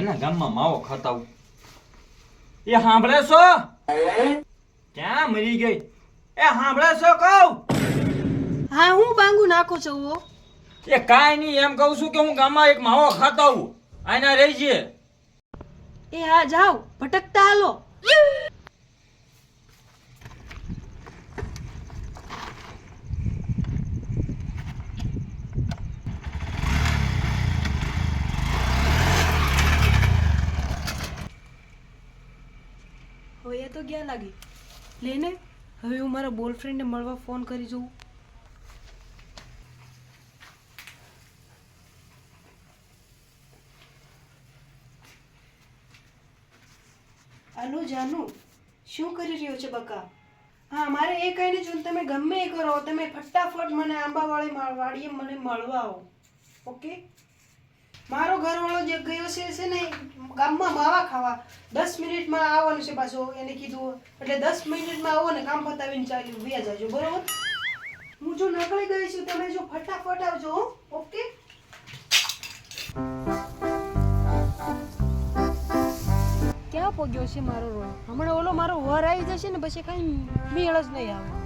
એના ગામમાં માવો ખાતા એ સાંભળે છો? ક્યાં મરી ગઈ? એ સાંભળે છો કહું? હા હું બાંગુ નાખો છો ઓ એ કાઈ નહીં એમ કહું છું કે હું ગામમાં એક માવો ખાતા આવું. આના રહી છે એ હા જાઓ ભટકતા હાલો. હવે તો ગયા લાગી. લેને હવે હું મારા બોયફ્રેન્ડને મળવા ફોન કરી જોઉં. અનુ, જાનુ, શું કરી રહ્યો છે બકા? હા, મારે એ કહીને જો તમે ગમે એ કરો, તમે ફટાફટ મને આંબાવાળી વાડીએ મને મળવા આવો. ઓકે? મારો ઘરવાળો જે ગયો છે છે ને, ગામમાં માવા ખાવા. દસ મિનિટમાં આવવાનું છે પાછો, એને કીધું. એટલે દસ મિનિટમાં આવો ને કામ પતાવીને ચાલ્યું, વ્યા જાજો, બરોબર? હું જો નકળી ગઈ છું, તમે જો ફટાફટ આવજો ઓકે? ક્યાં પહોંચ્યો છે મારો રોડ હમણાં ઓલો મારો વર આવી જશે ને, પછી કઈ મેળ જ નહીં આવે.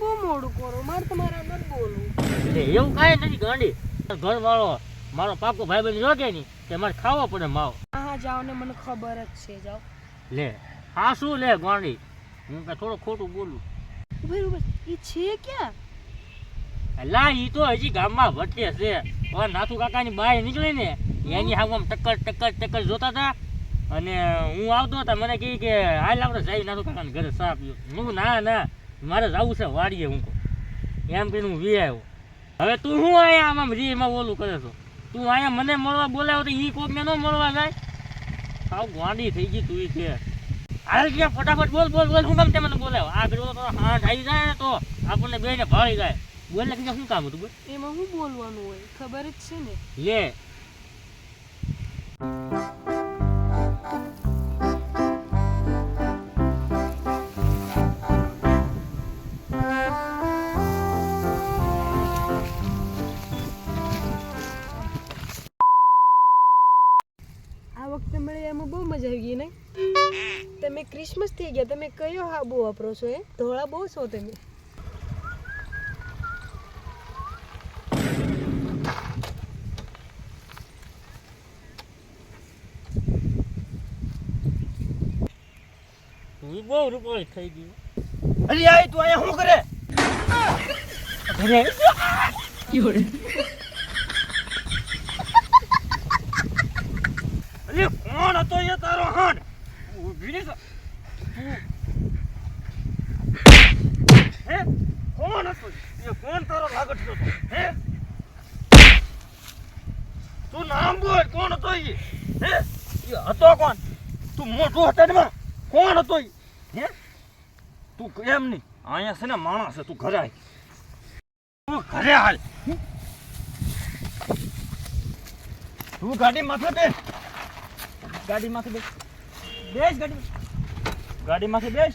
બહુ મોડું કરો. મારે તમારા અંદર બોલવું. એવું કાંઈ નથી ગાંડી. ઘર વાળો મારો પાકો ભાઈ બહેન રોકે નહીં તે મારે ખાવો પડે માવો. હા જાઓ ને મને ખબર જ છે જાઓ. લે હા શું લે ગાંડી? હું કે થોડું ખોટું બોલું. બરોબર એ છે ક્યાં? લા એ તો હજી ગામમાં ભટકે છે. પણ નાથુ કાકાની બાય નીકળી ને એની હાવ આમ ટક્કર ટક્કર ટક્કર જોતા હતા. અને હું આવતો હતા મને કહી કે હાલ આપણે જઈ નાથુ કાકાને ઘરે સાફ પીઓ હું ના ના મારે જવું છે વાડીએ હું એમ કહીને હું વી આવ્યો. હવે તું શું અહીંયા આમાં રીમાં ઓલું કરે છો? તું અહીંયા મને મળવા બોલાવ્યો તો ઈ કોકને ન મળવા જાય? સાવ ગાંડી થઈ ગઈ તું છે હાલ ગયા ફટાફટ બોલ બોલ બોલ શું કામ તે મને બોલાવ્યો? આ પેલો તો હાથ આવી જાય ને તો આપણને બેને ભાળી જાય. બોલ ને શું કામ હતું બોલ? એમાં શું બોલવાનું હોય? ખબર જ છે ને. લે. ક્રિસમસ થઈ ગયા. તમે કયો હા બહુ વાપરો છો એ ધોળા બહુ છો તમે. બહુ રૂપાળી થઈ ગયું. અરે આય તું અહીંયા શું કરે? અરે અરે કોણ હતો એ તારો હાડ ઊભી કોણ હતું એ કોણ તારો લાગટ હતો તું નામ બોલ, કોણ હતો એ હતો કોણ તું મોટું હતડમાં કોણ હતો એ તું એમ નહીં અહીંયા છે ને માણસ છે, તું ઘરે આય. તું ઘરે હાલ તું ગાડી માથે બે ગાડી માંથી બે બેસ ગાડી. ગાડી માંથી બેસ.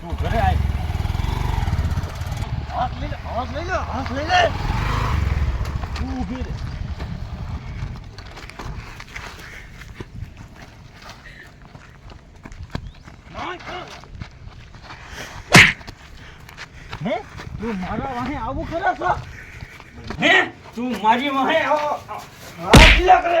તું ઘરે આય. તું મારા વાહે આવું કરે છો? તું મારી વાહે આવો. કરે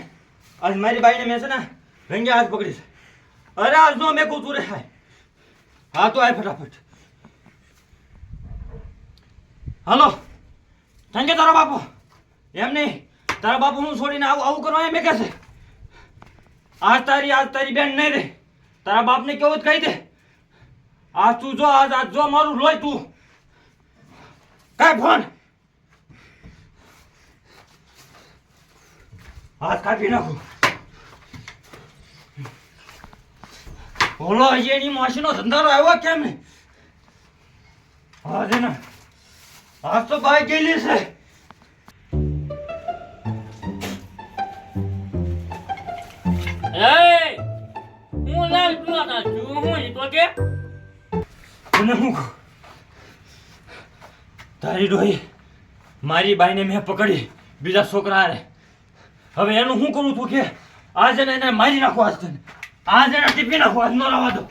આજ મારી બાઈને મેં છે ને રંગ્યા હાથ પકડી છે અરે આજ નો મેં કૂતું રે હા તો આય ફટાફટ હાલો થેન્ક તારો બાપુ એમ નહીં તારા બાપુ હું છોડીને આવું આવું કરવા એમ કે છે આજ તારી આજ તારી બેન નહીં રે તારા બાપને કેવું જ કહી દે આજ તું જો આજ આજ જો મારું લોહી તું કાય ફોન હાથ કાપી નાખું ઓલો હજી એની માસીનો ધંધારો આવ્યો કેમ ને આજે ને આજ તો બાઈ ગયેલી છે. હું લાલ પીવા છું હું તો કે? તને હું તારી ડોહી મારી બાઈને મેં પકડી બીજા છોકરા હારે હવે એનું શું કરું તું કે? આજે એને મારી નાખો આજ તને. આજે એને ટીપી નાખો આજ નો રહેવા દો.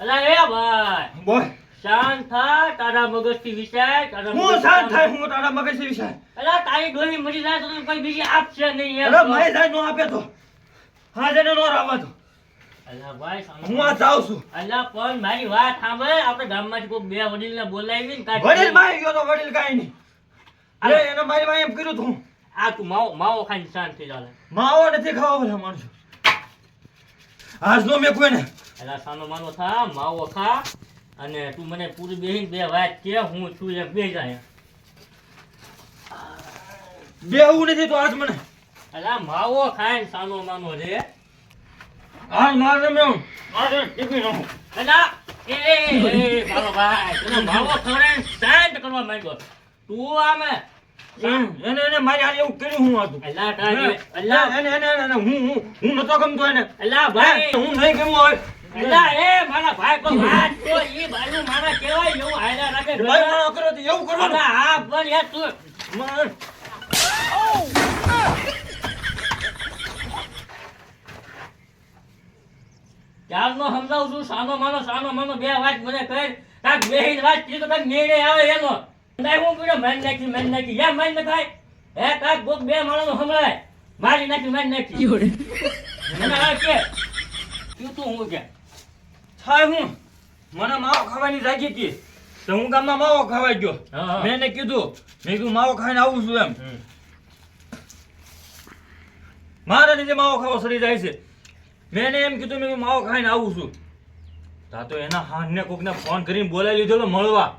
અલા એ ભાઈ. બોલ. શાંત થા તારા મગજથી વિચાર તારા હું મગજથી શાંત થાય હું તારા મગજ વિશે અલા તારી ડોહી મરી જાય તો તને કોઈ બીજી આપશે નહીં અરે. મારી જાય નો આપે તો. આજે ને નો રહેવા દો. અલા ભાઈ. હું આ જાઉં છું. અલા પણ મારી વાત સાંભળ. આપણે ગામમાંથી કોઈ બે વડીલને બોલાવીને કાંઈક વડીલ મારી ગયો તો વડીલ કાંઈ નહીં. અરે એને મારી માં એમ કર્યું તું. આ તું માવો માવો ખાઈને શાંત થઈ જાલે માવો નથી ખાવા બધા માણસો. આજ નો મેં કોઈને. એલા સાનો માનો થા માવો ખા અને તું મને પૂરી બેહીને બે વાત કે હું છું એમ બે જાય બેવું નથી તો આજ મને. અલા માવો ખાય સાનો માનો રે. આજ મારે મેં મારે ટીપી નો અલા એ એ, એ મારો ભાઈ તને માવો ખવડાવીને શાંત કરવા માંગ્યો તું આમે એને એને મારી હારે એવું કર્યું હું હતું. અલા તારી અલા એને એને એને એને હું હું હું નતો ગમતો એને. અલા ભાઈ. હું નહીં ગમું હોય. અલા એ મારા ભાઈ પણ વાત તો ઈ બાજુ મારા કહેવાય એવું હાલ્યા રાખે. ભાઈ મારો કર્યો તો એવું કરવાનું. અલા હા પણ યાર તું. માર. ત્યારનો સમજાવું છું સાનો માનો સાનો માનો બે વાત મને કહે. કાંઈક બેહીને વાત કીધું તો કાંઈક નિર્ણય આવે એનો. હું પીડો? મારી નાખી મારી નાખી. યા મારી નખાય હે કાંઈક કોક બે માણસનો સંભળાય. મારી નાખી મારી નાખી. મને આ કે તું તું હું કે? થાય હું? મને માવો ખાવાની જાગી હતી. તો હું ગામમાં માવો ખાવા ગયો. મેં એને કીધું મેં કીધું માવો ખાઈને આવું છું એમ. મારા લીધે માવો ખાવો સડી જાય છે. મેં એને એમ કીધું મેં માવો ખાઈને આવું છું. તા તો એના હાથને કોકને ફોન કરીને બોલાવી લીધેલો મળવા.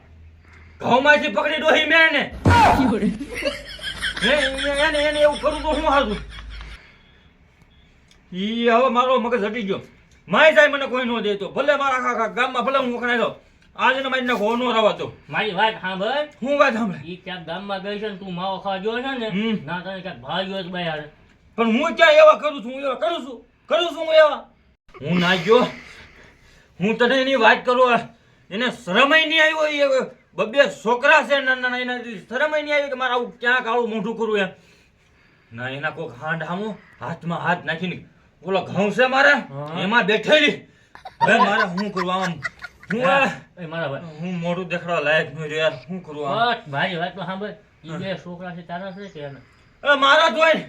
ઘઉંમાંથી પકડી ડોહી મેં એને હે, એને એને એવું કરું તો હું હાથું ઈ હવે મારો મગજ હટી ગયો. માય જાય મને કોઈ ન દેતો. ભલે મારા આખા આખા ગામમાં ભલે હું વખણાઈ દઉં આજે મારી નાખો નો રવા દો મારી વાત સાંભળ. હું વાત સાંભળે? ઈ ક્યાંક ગામમાં ગઈ છે ને તું માવો ખાવા ગયો છે ને હમ. ના તને ક્યાંક ભાગ્યો જ ભાઈ હારે. પણ હું ક્યાં એવા કરું છું? હું એવા કરું છું? કરું છું હું એવા? હું ના ગયો. હું તને એની વાત કરું એને શરમય નહીં આવ્યો એ બબે છોકરા છે નાના નાના એના શરમય નહીં આવી કે મારે આવું ક્યાં કાળું મોઢું કરું એમ. ના એના કોક હાંડ હામો હાથમાં હાથ નાખીને ઓલો ઘઉં છે મારા એમાં બેઠેલી. હવે મારે શું કરવું આમ? હું એ મારા ભાઈ. હું મોઢું દેખાડવા લાયક નહીં યાર શું કરું આમ? મારી વાત તો સાંભળ. ઈ બે છોકરા છે તારા છે કે એના? એ મારા જોઈ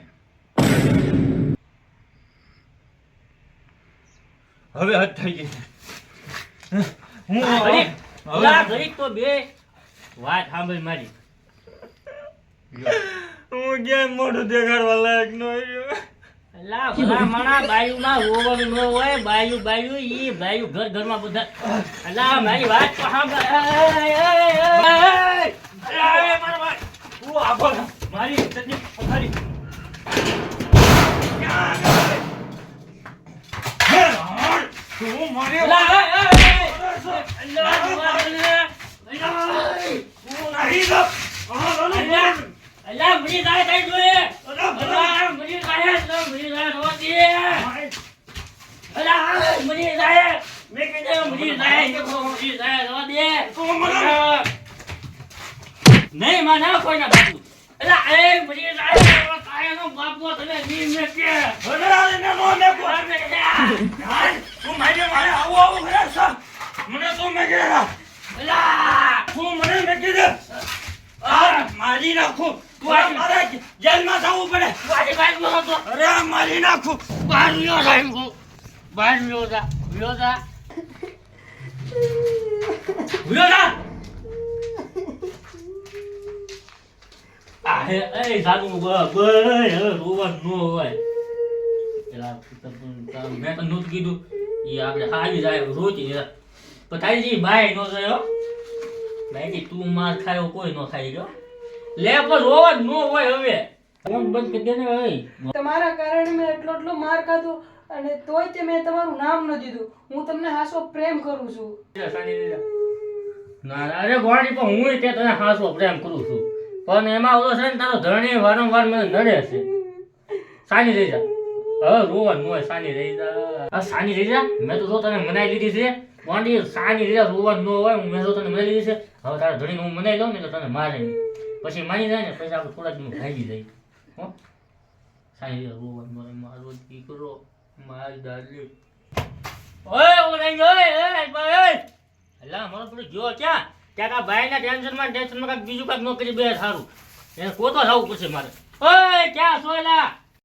હવે હદ થઈ ગઈ. હું ઘડીક, તો બે વાત સાંભળ મારી હું ક્યાંય મોઢું દેખાડવા લાયક ન રહ્યો અલા ભલા બાયુમાં રોવાનું ન હોય બાયુ બાયુ ઈ બાયુ ઘર ઘરમાં બધા અલા મારી વાત તો સાંભળ મારા ભાઈ. તું આભો મારી ઇજ્જતની પથારી તું મારી મને. નહીં તો અલા, અલા, મરી જાય તારી જોડે. અલા, મરી જાય, અલા, મરી જાય, રોવા દે. અલા, મરી જાય. મેં કીધું મરી જાય, કે મરી જાય, રોવા દે. અલા. નહીં માં ના કોઈ ના બાપુ અલા એ મરી જાય કાયાનો બાપો તને જી મે કે ભગવાને નો મેકો અરે યાર. તું મારી મારે આવું આવું કરે છે મને તું મેં કીધા અલા તું મને મેં કીધું આ મારી નાખું જેલમાં જવું પડે આજે બાજુમાં હતો. અરે મારી નાખું બહાર એમ કહું. બહાર વ્યો જા. વ્યો જા. વ્યો જા. આ હે, એ સાનું બ- બ- હવે ન હોય. પેલા મેં તો નહોતું કીધું એ આપણે હાલી જાય રોચી ભાઈ જે બાય નો જાય હો. તું માર ખાયો કોઈ નો ખાઈ ગયો લે પણ રોવા નો હોય હવે. ફોન બંધ કરી દે ને હવે. તમારા કારણે મેં એટલો એટલો માર ખાધો અને તોય તે મેં તમારું નામ ન દીધું. હું તમને હાસો પ્રેમ કરું છું. ના ના, અરે ગોળી પણ હું તે તને હાસો પ્રેમ કરું છું. પણ એમાં ઓલો છે ને તારો ધણી વારંવાર મને નડે છે. સાની રહી જા. હવે રોવા નો હોય સાની રહી જા. આ સાની રહી જા. મેં તો જો તને મનાઈ લીધી છે. ગોંડી સાની રહી જા રોવા નો હોય મેં તો તને મનાઈ લીધી છે. હવે તારા ધણીને હું મનાઈ લઉં ને તો તને મારે નહીં. પછી માની જાય ને પછી આપણે થોડાક દિવસ ભાગી જાય. હો? સાંજે મને રોવા ન મારો દીકરો, મારી દાદી. ઓય ઓય ઓય ભાઈ અલા મારો પેલો જો ક્યાં? ક્યાંક આ ભાઈના ટેન્શનમાં ટેન્શનમાં કાંઈક બીજું કાંઈક નોકરી બે સારું એને કોતો થવું પડશે મારે. ઓય, ક્યાં એલા